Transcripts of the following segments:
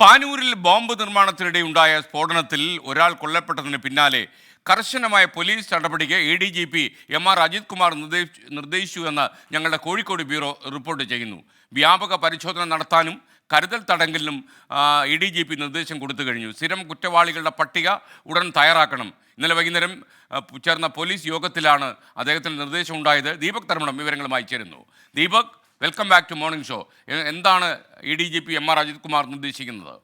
പാനൂരിൽ bomb നിർമ്മാണത്തിനിടെയുണ്ടായ സ്ഫോടനത്തിൽ ഒരാൾ കൊല്ലപ്പെട്ടതിന് പിന്നാലെ കർശനമായ പോലീസ് നടപടിക്ക് A D G P M R Ajith Kumar നിർദ്ദേശിച്ചു എന്ന് ഞങ്ങളുടെ കോഴിക്കോട് ബ്യൂറോ റിപ്പോർട്ട് ചെയ്യുന്നു. വ്യാപക പരിശോധന നടത്താനും കരുതൽ തടങ്കലിനും എ ഡി ജി പി നിർദ്ദേശം കൊടുത്തു കഴിഞ്ഞു. സ്ഥിരം കുറ്റവാളികളുടെ പട്ടിക ഉടൻ തയ്യാറാക്കണം. ഇന്നലെ വൈകുന്നേരം ചേർന്ന പോലീസ് യോഗത്തിലാണ് അദ്ദേഹത്തിന് നിർദ്ദേശം ഉണ്ടായത്. ദീപക് തർമ്മണം വിവരങ്ങളുമായി ചേരുന്നു. Deepak welcome back to morning show എന്താണ് A D G P M R Ajith Kumar നിർദ്ദേശിക്കുന്നത്?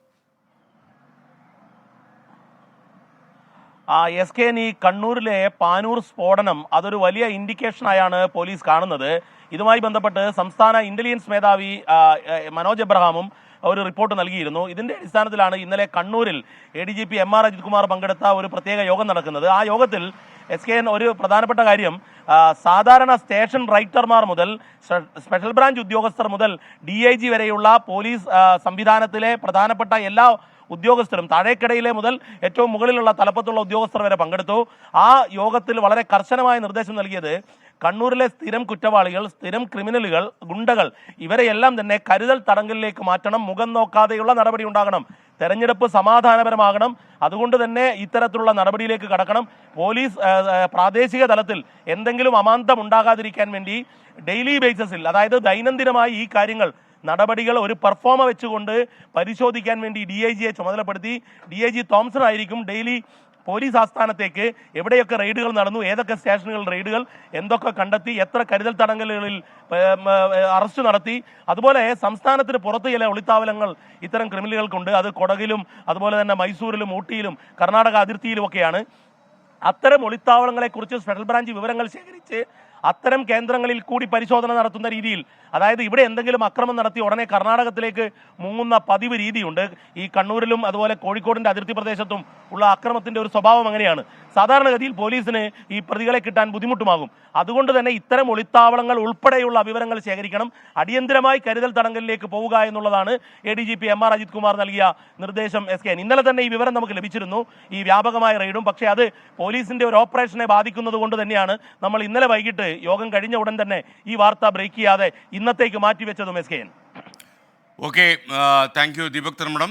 എസ് കെ നീ കണ്ണൂരിലെ പാനൂർ സ്ഫോടനം അതൊരു വലിയ ഇൻഡിക്കേഷനായാണ് പോലീസ് കാണുന്നത്. ഇതുമായി ബന്ധപ്പെട്ട് സംസ്ഥാന ഇന്റലിജൻസ് മേധാവി മനോജ് എബ്രഹാമും ഒരു റിപ്പോർട്ട് നൽകിയിരുന്നു. ഇതിന്റെ അടിസ്ഥാനത്തിലാണ് ഇന്നലെ കണ്ണൂരിൽ A D G P M R Ajith Kumar പങ്കെടുത്ത ഒരു പ്രത്യേക യോഗം നടക്കുന്നത്. ആ യോഗത്തിൽ എസ് കെ എൻ ഒരു പ്രധാനപ്പെട്ട കാര്യം സാധാരണ സ്റ്റേഷൻ റൈറ്റർമാർ മുതൽ സ്പെഷ്യൽ ബ്രാഞ്ച് ഉദ്യോഗസ്ഥർ മുതൽ ഡി ഐ ജി വരെയുള്ള പോലീസ് സംവിധാനത്തിലെ പ്രധാനപ്പെട്ട എല്ലാ ഉദ്യോഗസ്ഥരും താഴേക്കിടയിലെ മുതൽ ഏറ്റവും മുകളിലുള്ള തലപ്പത്തുള്ള ഉദ്യോഗസ്ഥർ വരെ പങ്കെടുത്തു. ആ യോഗത്തിൽ വളരെ കർശനമായ നിർദ്ദേശം നൽകിയത് കണ്ണൂരിലെ സ്ഥിരം കുറ്റവാളികൾ സ്ഥിരം ക്രിമിനലുകൾ ഗുണ്ടകൾ ഇവരെയെല്ലാം തന്നെ കരുതൽ തടങ്കലിലേക്ക് മാറ്റണം മുഖം നോക്കാതെയുള്ള നടപടി ഉണ്ടാകണം തെരഞ്ഞെടുപ്പ് സമാധാനപരമാകണം അതുകൊണ്ട് തന്നെ ഇത്തരത്തിലുള്ള നടപടിയിലേക്ക് കടക്കണം. പോലീസ് പ്രാദേശിക തലത്തിൽ എന്തെങ്കിലും അമാന്തം ഉണ്ടാകാതിരിക്കാൻ വേണ്ടി ഡെയിലി ബേസിസിൽ അതായത് ദൈനംദിനമായി ഈ കാര്യങ്ങൾ നടപടികൾ ഒരു പെർഫോമ വെച്ചുകൊണ്ട് പരിശോധിക്കാൻ വേണ്ടി ഡി ഐ ജിയെ ചുമതലപ്പെടുത്തി. ഡി ഐ ജി തോംസൺ ആയിരിക്കും ഡെയിലി പോലീസ് ആസ്ഥാനത്തേക്ക് എവിടെയൊക്കെ റെയ്ഡുകൾ നടന്നു ഏതൊക്കെ സ്റ്റേഷനുകൾ റെയ്ഡുകൾ എന്തൊക്കെ കണ്ടെത്തി എത്ര കരുതൽ തടങ്കലുകളിൽ അറസ്റ്റ് നടത്തി. അതുപോലെ സംസ്ഥാനത്തിന് പുറത്ത് ചില ഒളിത്താവലങ്ങൾ ഇത്തരം ക്രിമിനലുകൾക്കുണ്ട്. അത് കൊടകിലും അതുപോലെ തന്നെ മൈസൂരിലും ഊട്ടിയിലും കർണാടക അതിർത്തിയിലും ഒക്കെയാണ്. അത്തരം ഒളിത്താവളങ്ങളെക്കുറിച്ച് സ്പെഷ്യൽ ബ്രാഞ്ച് വിവരങ്ങൾ ശേഖരിച്ച് അത്തരം കേന്ദ്രങ്ങളിൽ കൂടി പരിശോധന നടത്തുന്ന രീതിയിൽ അതായത് ഇവിടെ എന്തെങ്കിലും അക്രമം നടത്തി ഉടനെ കർണാടകത്തിലേക്ക് മുങ്ങുന്ന പതിവ് രീതിയുണ്ട്. ഈ കണ്ണൂരിലും അതുപോലെ കോഴിക്കോടിന്റെ അതിർത്തി പ്രദേശത്തും ഉള്ള അക്രമത്തിന്റെ ഒരു സ്വഭാവം അങ്ങനെയാണ്. സാധാരണഗതിയിൽ പോലീസിന് ഈ പ്രതികളെ കിട്ടാൻ ബുദ്ധിമുട്ടുമാകും. അതുകൊണ്ട് തന്നെ ഇത്തരം ഒളിത്താവളങ്ങൾ ഉൾപ്പെടെയുള്ള വിവരങ്ങൾ ശേഖരിക്കണം. അടിയന്തരമായി കരുതൽ തടങ്കലിലേക്ക് പോവുക എന്നുള്ളതാണ് A D G P M R Ajith Kumar നൽകിയ നിർദ്ദേശം എസ് കെ ഇന്നലെ തന്നെ ഈ വിവരം നമുക്ക് ലഭിച്ചിരുന്നു. ഈ വ്യാപകമായ റെയ്ഡും. പക്ഷേ അത് പോലീസിന്റെ ഒരു ഓപ്പറേഷനെ ബാധിക്കുന്നത് കൊണ്ട് തന്നെയാണ് നമ്മൾ ഇന്നലെ വൈകിട്ട് യോഗം കഴിഞ്ഞ ഉടൻ തന്നെ ഈ വാർത്ത ബ്രേക്ക് ചെയ്യാതെ ഇന്നത്തേക്ക് മാറ്റിവെച്ചതും S K N. Okay thank you Deepak Dharmadam